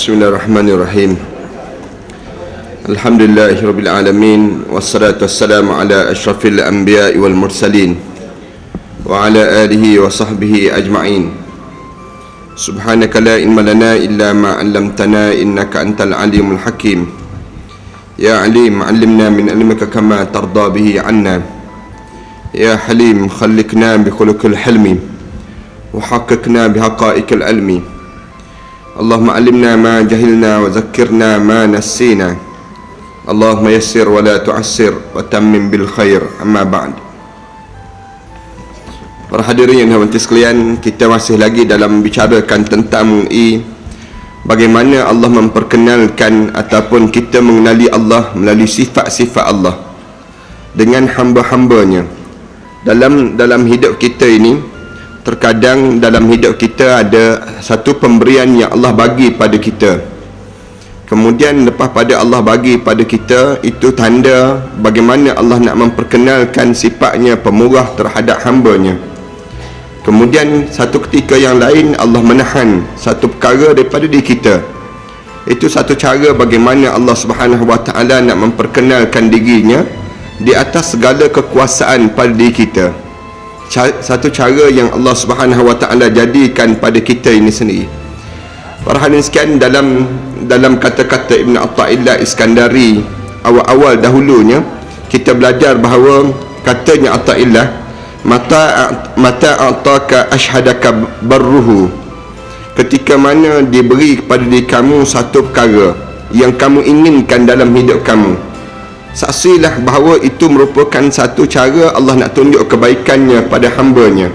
بسم الله الرحمن الرحيم الحمد لله رب العالمين والصلاة والسلام على أشرف الأنبياء والمرسلين وعلى آله وصحبه أجمعين سبحانك لا علم لنا إلا ما علمتنا إنك أنت العليم الحكيم يا عليم علمنا من علمك كما ترضى به عنا يا حليم خلقنا بخلق الحلم وحققنا بحقائق العلم اللهم علمنا ما جهلنا وذكرنا ما نسينا اللهم يسر ولا تعسر وتمم بالخير أما بعد Para hadirin yang hormati sekalian, kita masih lagi dalam bicarakan tentang mengenai bagaimana Allah memperkenalkan ataupun kita mengenali Allah melalui sifat-sifat Allah dengan hamba-hambanya. Dalam dalam hidup kita ini, terkadang dalam hidup kita ada satu pemberian yang Allah bagi pada kita. Kemudian lepas pada Allah bagi pada kita, itu tanda bagaimana Allah nak memperkenalkan sifatnya pemurah terhadap hambanya. Kemudian satu ketika yang lain Allah menahan satu perkara daripada diri kita. Itu satu cara bagaimana Allah Subhanahu Wa Taala nak memperkenalkan dirinya di atas segala kekuasaan pada diri kita. Satu cara yang Allah Subhanahu Wa Taala jadikan pada kita ini sendiri. Para hadirin sekalian dalam dalam kata-kata Ibn Atta'illah Iskandari awal-awal dahulunya kita belajar bahawa katanya Atta'illah mata mata ataka ashhadaka barruhu ketika mana diberi kepada diri kamu satu perkara yang kamu inginkan dalam hidup kamu saksilah bahawa itu merupakan satu cara Allah nak tunjuk kebaikannya pada hambanya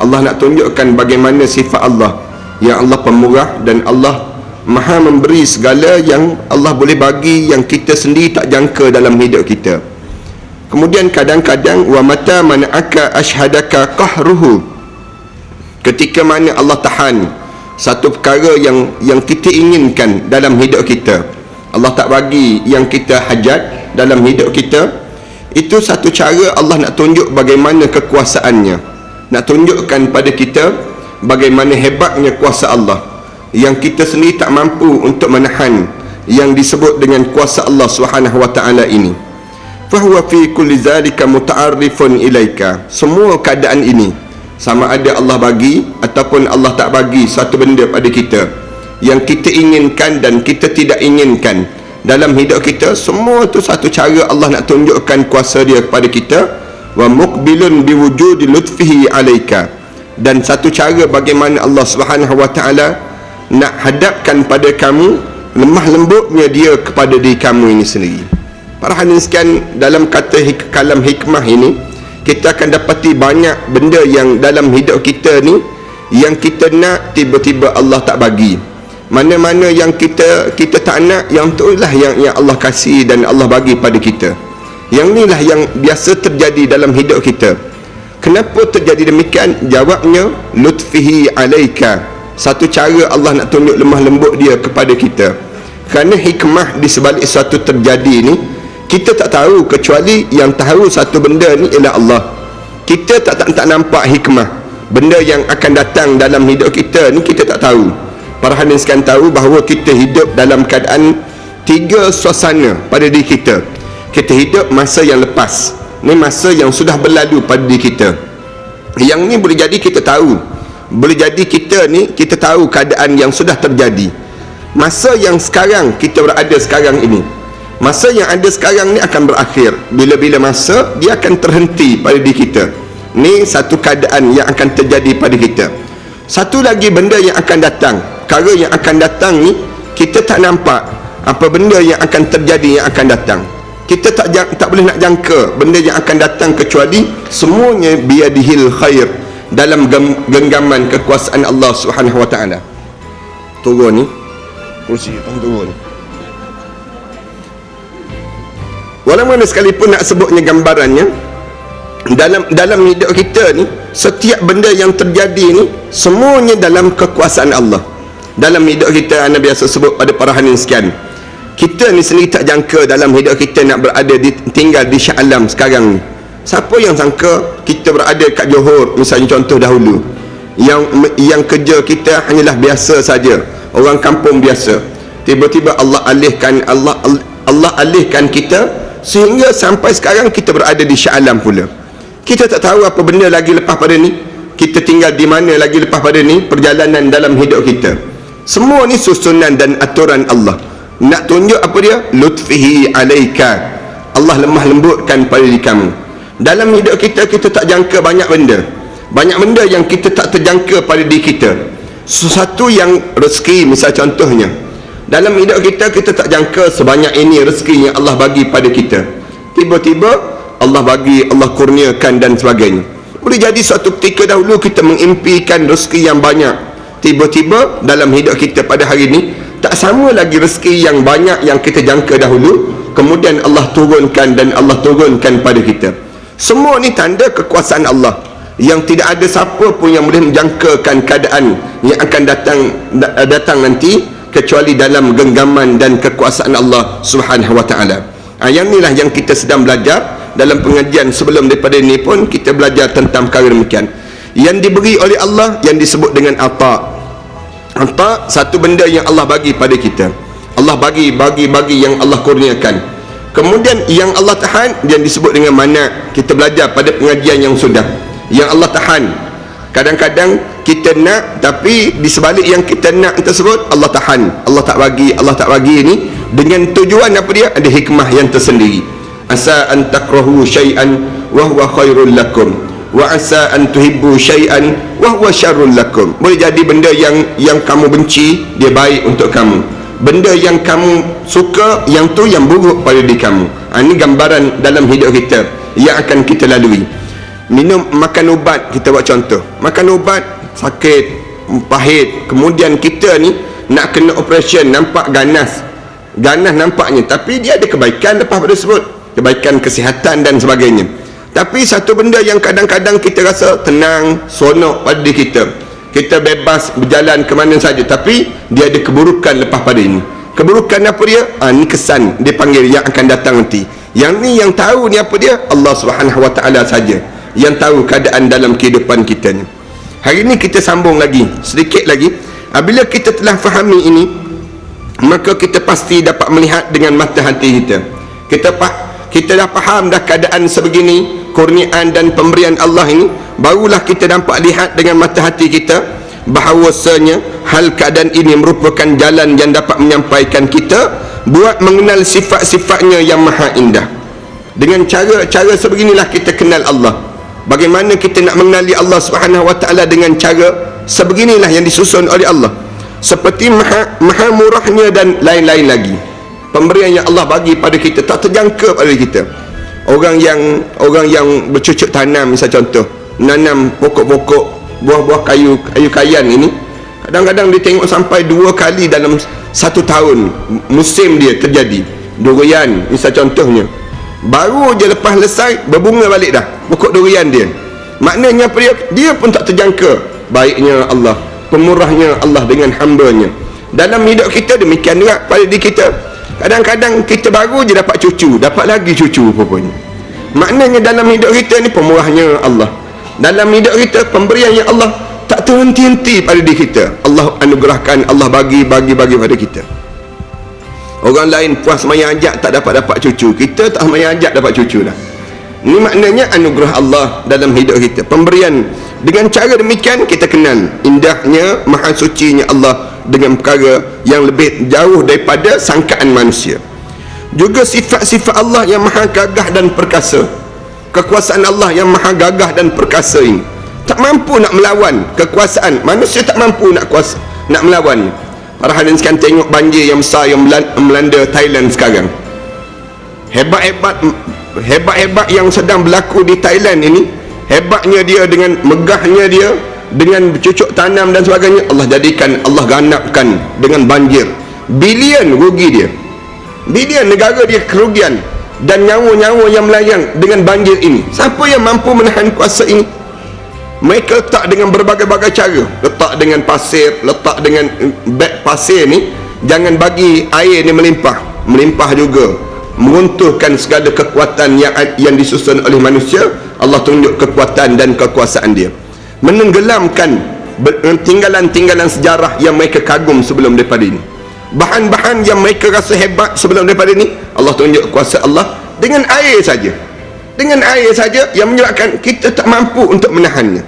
Allah nak tunjukkan bagaimana sifat Allah yang Allah pemurah dan Allah maha memberi segala yang Allah boleh bagi yang kita sendiri tak jangka dalam hidup kita Kemudian kadang-kadang wa mata man'aka ashhadaka qahruhu. Ketika mana Allah tahan satu perkara yang yang kita inginkan dalam hidup kita. Allah tak bagi yang kita hajat dalam hidup kita. Itu satu cara Allah nak tunjuk bagaimana kekuasaannya. Nak tunjukkan pada kita bagaimana hebatnya kuasa Allah. Yang kita sendiri tak mampu untuk menahan yang disebut dengan kuasa Allah Subhanahu wa taala ini fahuwa fi kulli zalika muta'arrifun ilaika semua keadaan ini sama ada Allah bagi ataupun Allah tak bagi satu benda pada kita yang kita inginkan dan kita tidak inginkan dalam hidup kita semua itu satu cara Allah nak tunjukkan kuasa dia kepada kita. Wa muqbilun biwujudi lutfihi alaika. Dan satu cara bagaimana Allah Subhanahu wa taala nak hadapkan pada kamu lemah lembutnya dia kepada diri kamu ini sendiri. Para hadirin sekalian dalam kata hik kalam hikmah ini kita akan dapati banyak benda yang dalam hidup kita ni yang kita nak tiba-tiba Allah tak bagi. Mana-mana yang kita kita tak nak yang tu lah yang yang Allah kasih dan Allah bagi pada kita. Yang inilah yang biasa terjadi dalam hidup kita. Kenapa terjadi demikian? Jawabnya lutfihi alaika. Satu cara Allah nak tunjuk lemah lembut dia kepada kita. Kerana hikmah di sebalik suatu terjadi ni kita tak tahu kecuali yang tahu satu benda ni ialah Allah kita tak tak, tak nampak hikmah benda yang akan datang dalam hidup kita ni kita tak tahu para sekalian tahu bahawa kita hidup dalam keadaan tiga suasana pada diri kita. Kita hidup masa yang lepas ni masa yang sudah berlalu pada diri kita. Yang ni boleh jadi kita tahu. Boleh jadi kita ni kita tahu keadaan yang sudah terjadi. Masa yang sekarang kita berada sekarang ini. Masa yang ada sekarang ni akan berakhir. Bila-bila masa dia akan terhenti pada diri kita. Ni satu keadaan yang akan terjadi pada kita. Satu lagi benda yang akan datang perkara yang akan datang ni kita tak nampak apa benda yang akan terjadi yang akan datang. Kita tak tak boleh nak jangka benda yang akan datang kecuali semuanya biadihil khair dalam genggaman kekuasaan Allah Subhanahu wa taala. Turun ni. Kursi turun. Walau mana sekalipun nak sebutnya gambarannya dalam dalam hidup kita ni setiap benda yang terjadi ni semuanya dalam kekuasaan Allah. Dalam hidup kita anda biasa sebut pada para hadirin sekian. Kita ni sendiri tak jangka dalam hidup kita nak berada di, tinggal di Shah Alam sekarang ni. Siapa yang sangka kita berada kat Johor misalnya contoh dahulu. Yang yang kerja kita hanyalah biasa saja. orang kampung biasa tiba-tiba Allah alihkan Allah Allah alihkan kita sehingga sampai sekarang kita berada di Shah Alam pula kita tak tahu apa benda lagi lepas pada ni kita tinggal di mana lagi lepas pada ni perjalanan dalam hidup kita semua ni susunan dan aturan Allah. Nak tunjuk apa dia? Lutfihi alaika. Allah lemah lembutkan pada diri kamu. Dalam hidup kita kita tak jangka banyak benda. Banyak benda yang kita tak terjangka pada diri kita. Sesuatu yang rezeki misal contohnya. Dalam hidup kita kita tak jangka sebanyak ini rezeki yang Allah bagi pada kita. Tiba-tiba Allah bagi Allah kurniakan dan sebagainya. Boleh jadi suatu ketika dahulu kita mengimpikan rezeki yang banyak tiba-tiba dalam hidup kita pada hari ini tak sama lagi rezeki yang banyak yang kita jangka dahulu kemudian Allah turunkan dan Allah turunkan pada kita semua ni tanda kekuasaan Allah yang tidak ada siapa pun yang boleh menjangkakan keadaan yang akan datang datang nanti kecuali dalam genggaman dan kekuasaan Allah Subhanahu wa taala. Ha, yang inilah yang kita sedang belajar dalam pengajian sebelum daripada ini pun kita belajar tentang perkara demikian. Yang diberi oleh Allah yang disebut dengan ata' Harta satu benda yang Allah bagi pada kita. Allah bagi, bagi, bagi yang Allah kurniakan. Kemudian yang Allah tahan yang disebut dengan mana kita belajar pada pengajian yang sudah. Yang Allah tahan. Kadang-kadang kita nak tapi di sebalik yang kita nak tersebut Allah tahan. Allah tak bagi, Allah tak bagi ini dengan tujuan apa dia? Ada hikmah yang tersendiri. Asa an takrahu syai'an wa huwa khairul lakum wa asa an tuhibbu syai'an wa huwa syarrul lakum. Boleh jadi benda yang yang kamu benci dia baik untuk kamu. Benda yang kamu suka yang tu yang buruk pada diri kamu. Ha, ini gambaran dalam hidup kita. Yang akan kita lalui. Minum makan ubat kita buat contoh. Makan ubat sakit pahit. Kemudian kita ni nak kena operation nampak ganas. Ganas nampaknya tapi dia ada kebaikan lepas pada sebut kebaikan kesihatan dan sebagainya tapi satu benda yang kadang-kadang kita rasa tenang, sonok pada diri kita. Kita bebas berjalan ke mana saja. Tapi dia ada keburukan lepas pada ini. Keburukan apa dia? Ah, ni kesan dia panggil yang akan datang nanti. Yang ni yang tahu ni apa dia? Allah Subhanahu Wa Taala saja. Yang tahu keadaan dalam kehidupan kita ni. Hari ini kita sambung lagi. Sedikit lagi. Apabila kita telah fahami ini, maka kita pasti dapat melihat dengan mata hati kita. Kita kita dah faham dah keadaan sebegini, kurniaan dan pemberian Allah ini barulah kita dapat lihat dengan mata hati kita bahawasanya hal keadaan ini merupakan jalan yang dapat menyampaikan kita buat mengenal sifat-sifatnya yang maha indah. Dengan cara-cara sebeginilah kita kenal Allah. Bagaimana kita nak mengenali Allah subhanahu wa ta'ala dengan cara sebeginilah yang disusun oleh Allah. Seperti maha, maha murahnya dan lain-lain lagi. Pemberian yang Allah bagi pada kita tak terjangka pada kita orang yang orang yang bercucuk tanam misal contoh nanam pokok-pokok buah-buah kayu kayu kayan ini kadang-kadang dia tengok sampai dua kali dalam satu tahun musim dia terjadi. Durian misal contohnya. Baru je lepas selesai berbunga balik dah pokok durian dia. Maknanya dia? Dia pun tak terjangka. Baiknya Allah pemurahnya Allah dengan hambanya. Dalam hidup kita demikian juga pada diri kita kadang-kadang kita baru je dapat cucu dapat lagi cucu pokoknya maknanya dalam hidup kita ni pemurahnya Allah. Dalam hidup kita pemberian yang Allah tak terhenti-henti pada diri kita. Allah anugerahkan Allah bagi bagi bagi pada kita. Orang lain puas maya ajak tak dapat dapat cucu. Kita tak maya ajak dapat cucu dah. Ini maknanya anugerah Allah dalam hidup kita. Pemberian. Dengan cara demikian kita kenal indahnya maha sucinya Allah dengan perkara yang lebih jauh daripada sangkaan manusia. Juga sifat-sifat Allah yang maha gagah dan perkasa. Kekuasaan Allah yang maha gagah dan perkasa ini. Tak mampu nak melawan kekuasaan. Manusia tak mampu nak kuasa nak melawan para hadirin sekalian tengok banjir yang besar yang melanda Thailand sekarang. Hebat-hebat hebat-hebat yang sedang berlaku di Thailand ini hebatnya dia dengan megahnya dia dengan cucuk tanam dan sebagainya Allah jadikan Allah ganapkan dengan banjir. Bilion rugi dia. Bilion negara dia kerugian. Dan nyawa-nyawa yang melayang dengan banjir ini. Siapa yang mampu menahan kuasa ini? Mereka letak dengan berbagai-bagai cara. Letak dengan pasir letak dengan eh, beg pasir ni jangan bagi air ni melimpah. Melimpah juga. Meruntuhkan segala kekuatan yang yang disusun oleh manusia Allah tunjuk kekuatan dan kekuasaan dia menenggelamkan ber- tinggalan-tinggalan sejarah yang mereka kagum sebelum daripada ini. Bahan-bahan yang mereka rasa hebat sebelum daripada ini Allah tunjuk kuasa Allah dengan air saja. Dengan air saja yang menyebabkan kita tak mampu untuk menahannya.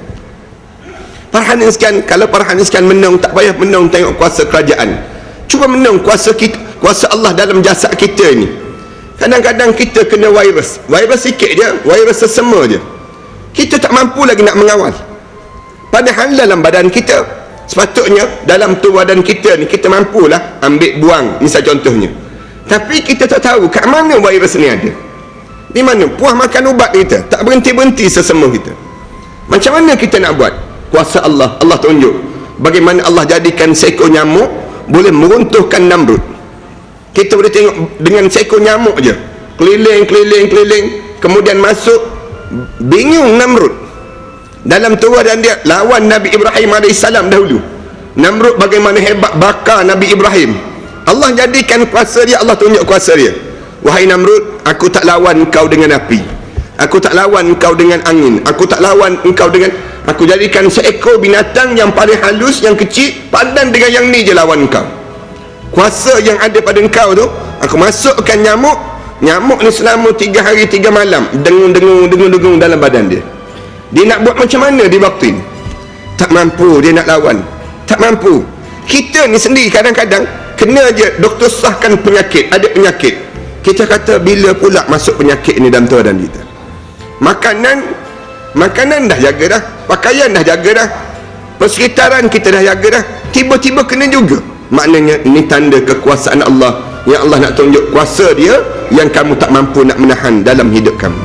Hadirin sekalian kalau hadirin sekalian menung tak payah menung tengok kuasa kerajaan. Cuba menung kuasa kita kuasa Allah dalam jasad kita ni kadang-kadang kita kena virus. Virus sikit je virus sesama je. Kita tak mampu lagi nak mengawal padahal dalam badan kita. Sepatutnya dalam tubuh badan kita ni kita mampulah ambil buang. Misal contohnya. Tapi kita tak tahu kat mana virus ni ada. Di mana? Puas makan ubat kita. Tak berhenti-berhenti sesama kita. Macam mana kita nak buat? Kuasa Allah. Allah tunjuk. Bagaimana Allah jadikan seekor nyamuk boleh meruntuhkan Namrud. Kita boleh tengok dengan seekor nyamuk je. Keliling keliling keliling. Kemudian masuk bingung Namrud dalam tubuh dan dia lawan Nabi Ibrahim AS dahulu Namrud bagaimana hebat bakar Nabi Ibrahim Allah jadikan kuasa dia Allah tunjuk kuasa dia Wahai Namrud, aku tak lawan engkau dengan api. Aku tak lawan engkau dengan angin. Aku tak lawan engkau dengan aku jadikan seekor binatang yang paling halus, yang kecil, padan dengan yang ni je lawan engkau. Kuasa yang ada pada engkau tu, aku masukkan nyamuk, nyamuk ni selama tiga hari tiga malam dengung-dengung dengung-dengung dalam badan dia. Dia nak buat macam mana di waktu ini? Tak mampu dia nak lawan. Tak mampu. Kita ni sendiri kadang-kadang kena je doktor sahkan penyakit, ada penyakit kita kata bila pula masuk penyakit ni dalam tuan kita makanan makanan dah jaga dah pakaian dah jaga dah persekitaran kita dah jaga dah tiba-tiba kena juga maknanya ini tanda kekuasaan Allah yang Allah nak tunjuk kuasa dia yang kamu tak mampu nak menahan dalam hidup kamu